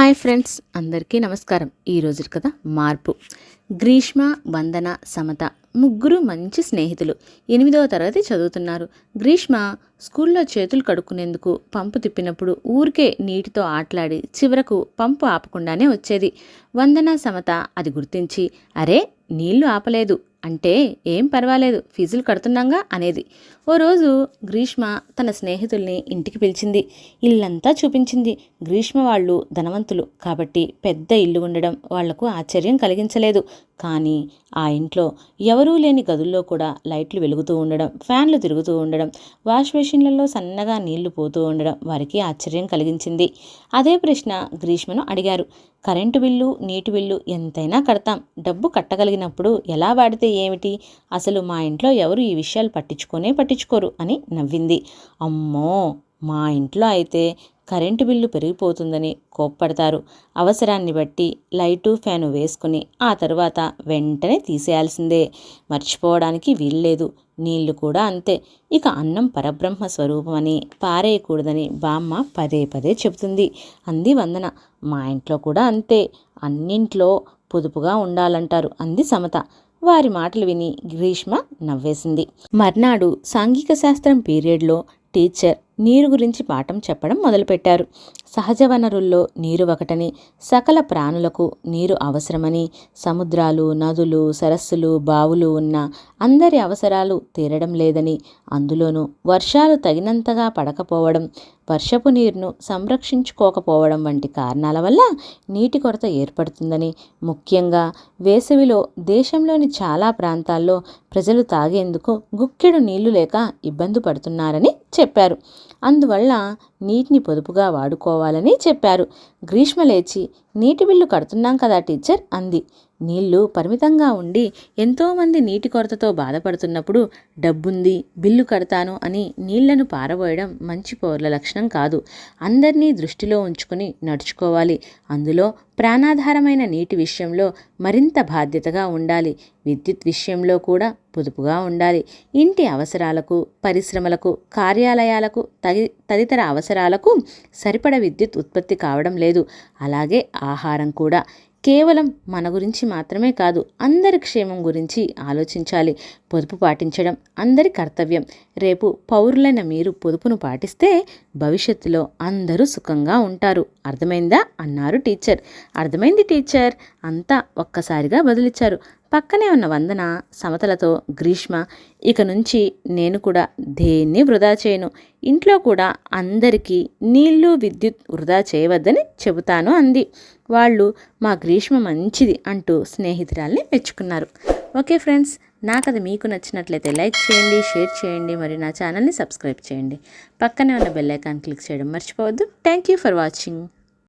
Hi friends అందరికీ నమస్కారం. ఈరోజు కథ మార్పు. గ్రీష్మ వందన సమత ముగ్గురు మంచి స్నేహితులు. ఎనిమిదవ తరగతి చదువుతున్నారు. గ్రీష్మ స్కూల్లో చేతులు కడుక్కునేందుకు పంపు తిప్పినప్పుడు ఊరికే నీటితో ఆటలాడి చివరకు పంపు ఆపకుండానే వచ్చేది. వందన సమత అది గుర్తించి అరే నీళ్ళు ఆపలేదు. అంటే ఏం పర్వాలేదు ఫీజులు కడుతున్నాగా అనేది. ఓ రోజు గ్రీష్మ తన స్నేహితుల్ని ఇంటికి పిలిచింది. ఇల్లంతా చూపించింది. గ్రీష్మ వాళ్ళు ధనవంతులు కాబట్టి పెద్ద ఇల్లు ఉండడం వాళ్ళకు ఆశ్చర్యం కలిగించలేదు. కానీ ఆ ఇంట్లో ఎవరూ లేని గదుల్లో కూడా లైట్లు వెలుగుతూ ఉండడం ఫ్యాన్లు తిరుగుతూ ఉండడం వాష్ మెషిన్లలో సన్నగా నీళ్ళు పోతూ ఉండడం వారికి ఆశ్చర్యం కలిగించింది. అదే ప్రశ్న గ్రీష్మను అడిగారు. కరెంటు బిల్లు నీటి బిల్లు ఎంతైనా కడతాం. డబ్బు కట్టగలిగినప్పుడు ఎలా వాడితే ఏమిటి? అసలు మా ఇంట్లో ఎవరు ఈ విషయాలు పట్టించుకోనే పట్టించుకోరు అని నవ్వింది. అమ్మో! మా ఇంట్లో అయితే కరెంటు బిల్లు పెరిగిపోతుందని కోప్పడతారు. అవసరాన్ని బట్టి లైటు ఫ్యాను వేసుకుని ఆ తర్వాత వెంటనే తీసేయాల్సిందే. మర్చిపోవడానికి వీల్లేదు. నీళ్ళు కూడా అంతే. ఇక అన్నం పరబ్రహ్మ స్వరూపమని పారేయకూడదని బామ్మ పదే పదే చెబుతుంది. అంది వందన. మా ఇంట్లో కూడా అంతే. అన్నింట్లో పొదుపుగా ఉండాలంటారు అంది సమత. వారి మాటలు విని గ్రీష్మ నవ్వేసింది. మర్నాడు సాంఘిక శాస్త్రం పీరియడ్లో టీచర్ నీరు గురించి పాఠం చెప్పడం మొదలుపెట్టారు. సహజ వనరుల్లో నీరు ఒకటని సకల ప్రాణులకు నీరు అవసరమని సముద్రాలు నదులు సరస్సులు బావులు ఉన్న అందరి అవసరాలు తీరడం లేదని అందులోనూ వర్షాలు తగినంతగా పడకపోవడం వర్షపు నీరును సంరక్షించుకోకపోవడం వంటి కారణాల వల్ల నీటి కొరత ఏర్పడుతుందని ముఖ్యంగా వేసవిలో దేశంలోని చాలా ప్రాంతాల్లో ప్రజలు తాగేందుకు గుక్కెడు నీళ్ళు లేక ఇబ్బంది పడుతున్నారని చెప్పారు. అందువల్ల నీటిని పొదుపుగా వాడుకోవాలని చెప్పారు. గ్రీష్మ లేచి నీటి బిల్లు కడుతున్నాం కదా టీచర్ అంది. నీళ్ళు పరిమితంగా ఉండి ఎంతోమంది నీటి కొరతతో బాధపడుతున్నప్పుడు డబ్బుంది బిల్లు కడతాను అని నీళ్ళను పారబోయడం మంచి పౌరుల లక్షణం కాదు. అందరినీ దృష్టిలో ఉంచుకుని నడుచుకోవాలి. అందులో ప్రాణాధారమైన నీటి విషయంలో మరింత బాధ్యతగా ఉండాలి. విద్యుత్ విషయంలో కూడా పొదుపుగా ఉండాలి. ఇంటి అవసరాలకు పరిశ్రమలకు కార్యాలయాలకు తగి తదితర అవసరాలకు సరిపడ విద్యుత్ ఉత్పత్తి కావడం లేదు. అలాగే ఆహారం కూడా. కేవలం మన గురించి మాత్రమే కాదు అందరి క్షేమం గురించి ఆలోచించాలి. పొదుపు పాటించడం అందరి కర్తవ్యం. రేపు పౌరులైన మీరు పొదుపును పాటిస్తే భవిష్యత్తులో అందరూ సుఖంగా ఉంటారు. అర్థమైందా? అన్నారు టీచర్. అర్థమైంది టీచర్. అంతా ఒక్కసారిగా బదులిచ్చారు. పక్కనే ఉన్న వందన సమతలతో గ్రీష్మ ఇక నుంచి నేను కూడా దేన్ని వృధా చేయను. ఇంట్లో కూడా అందరికీ నీళ్ళు విద్యుత్ వృధా చేయవద్దని చెబుతాను అంది. వాళ్ళు మా గ్రీష్మ మంచిది అంటూ స్నేహితురాల్ని మెచ్చుకున్నారు. ఓకే ఫ్రెండ్స్ నా కథ మీకు నచ్చినట్లయితే లైక్ చేయండి షేర్ చేయండి మరియు నా ఛానల్ని సబ్స్క్రైబ్ చేయండి. పక్కనే ఉన్న బెల్ ఐకాన్ క్లిక్ చేయడం మర్చిపోవద్దు. Thank you for watching.